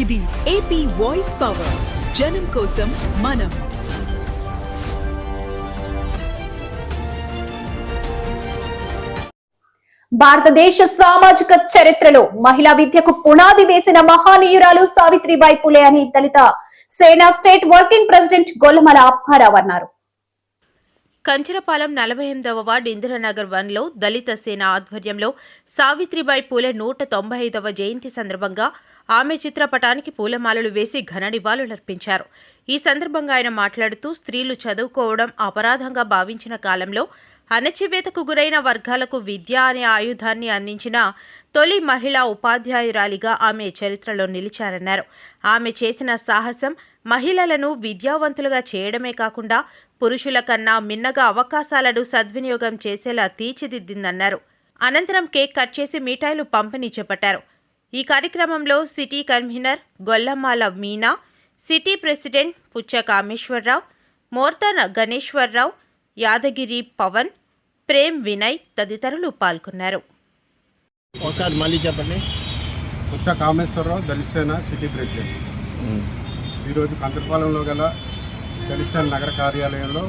ఇది AP voice power జనం కోసం మనం. భారతదేశ సామాజిక చరిత్రలో మహిళా విద్యకు పునాది వేసిన మహానీయురాలు సావిత్రిబాయి పులే అని Dalit Sena state working president Gollamala Apparao అన్నారు. కంచరపాలెం నలభై ఎనిమిదవ వార్డు ఇందిరానగర్ వన్లో దళిత సేన ఆధ్వర్యంలో సావిత్రిబాయి పూలే నూట తొంభై ఐదవ జయంతి సందర్భంగా ఆమె చిత్రపటానికి పూలమాలలు వేసి ఘన నివాళులర్పించారు ఈ సందర్భంగా ఆయన మాట్లాడుతూ స్త్రీలు చదువుకోవడం అపరాధంగా భావించిన కాలంలో అణచివేతకు గురైన వర్గాలకు విద్య అనే ఆయుధాన్ని అందించిన తొలి మహిళా ఉపాధ్యాయురాలిగా ఆమె చరిత్రలో నిలిచారన్నారు. ఆమె చేసిన సాహసం మహిళలను విద్యావంతులుగా చేయడమే కాకుండా పురుషుల కన్నా మిన్నగా అవకాశాలను సద్వినియోగం చేసేలా తీర్చిదిద్దిందన్నారు. అనంతరం కేక్ కట్ చేసి మిఠాయిలు పంపిణీ చేపట్టారు. ఈ కార్యక్రమంలో city convener Gollamala Meena city president Puccha Kameswararao మోర్తన Ganeswara Rao Yadagiri Pawan Prem Vinay తదితరులు పాల్గొన్నారు. ఒకసారి మళ్ళీ చెప్పండి. పుచ్చ కామేశ్వరరావు దళితసేన సిటీ ప్రెసిడెంట్. ఈరోజు గల దళితసేన నగర కార్యాలయంలో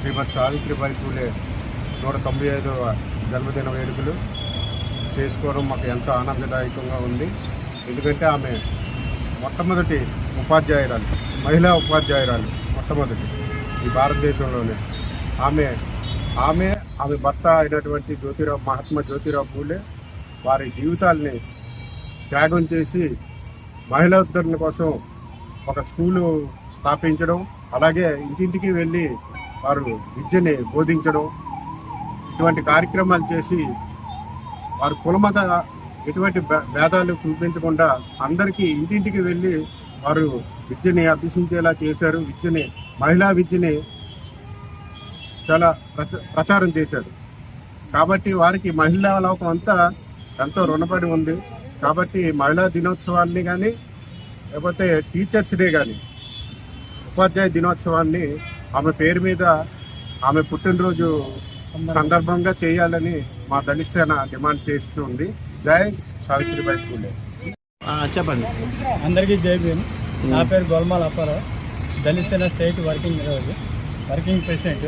శ్రీమతి సావిత్రిబాయి పూలే నూట తొంభై ఐదవ జన్మదిన వేడుకలు చేసుకోవడం మాకు ఎంతో ఆనందదాయకంగా ఉంది. ఎందుకంటే ఆమె మొట్టమొదటి ఉపాధ్యాయురాలు మహిళా ఉపాధ్యాయురాలు మొట్టమొదటి ఈ భారతదేశంలోనే. ఆమె ఆమె ఆమె భర్త అయినటువంటి జ్యోతిరావు మహాత్మా జ్యోతిరావు పూలే వారి జీవితాల్ని త్యాగం చేసి మహిళా ఉద్ధరణ కోసం ఒక స్కూలు స్థాపించడం అలాగే ఇంటింటికి వెళ్ళి వారు విద్యని బోధించడం ఇటువంటి కార్యక్రమాలు చేసి వారు కులమత ఎటువంటి భేదాలు చూపించకుండా అందరికీ ఇంటింటికి వెళ్ళి వారు విద్యని అభ్యసించేలా చేశారు. విద్యని మహిళా విద్యని చాలా ప్రచ- ప్రచారం చేశారు. కాబట్టి వారికి మహిళా లోకం అంతా ఎంతో రుణపడి ఉంది. కాబట్టి మహిళా దినోత్సవాన్ని కానీ లేకపోతే టీచర్స్ డే కానీ ఉపాధ్యాయ దినోత్సవాన్ని ఆమె పేరు మీద ఆమె పుట్టినరోజు సందర్భంగా చేయాలని మా దళిత డిమాండ్ చేస్తుంది జై సావిత్రిబాయి పూలే చెప్పండి. అందరికీ జై భీమ్. నా పేరు గోల్మాల్ అప్పారావు. దళిత స్టేట్ వర్కింగ్ ఈరోజు. Working president.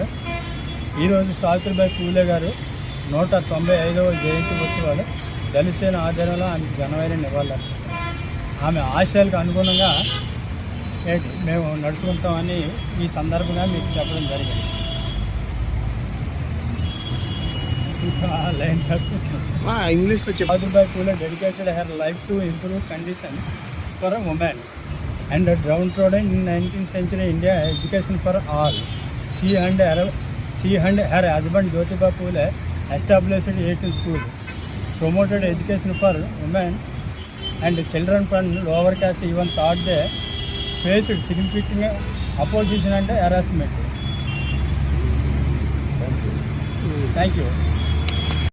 ఈరోజు సావిత్రిబాయి పూలే గారు నూట తొంభై ఐదవ జయంతి ఉత్సవాలు దళిత ఆధ్వర్యంలో ఆమెకు ఘనమైన నివాళులు ఆమె ఆశయాలకు అనుగుణంగా మేము నడుచుకుంటామని ఈ సందర్భంగా మీకు చెప్పడం జరిగింది. ఇంగ్లీష్లో చెప్పండి Savitribai Phule dedicated her life to improve conditions for a woman and downtrodden in 19th century India education for all. She and her, she and her husband Jyotiba Phule established eight schools, promoted education for women and children from lower caste even thought they faced significant opposition and harassment. Thank you.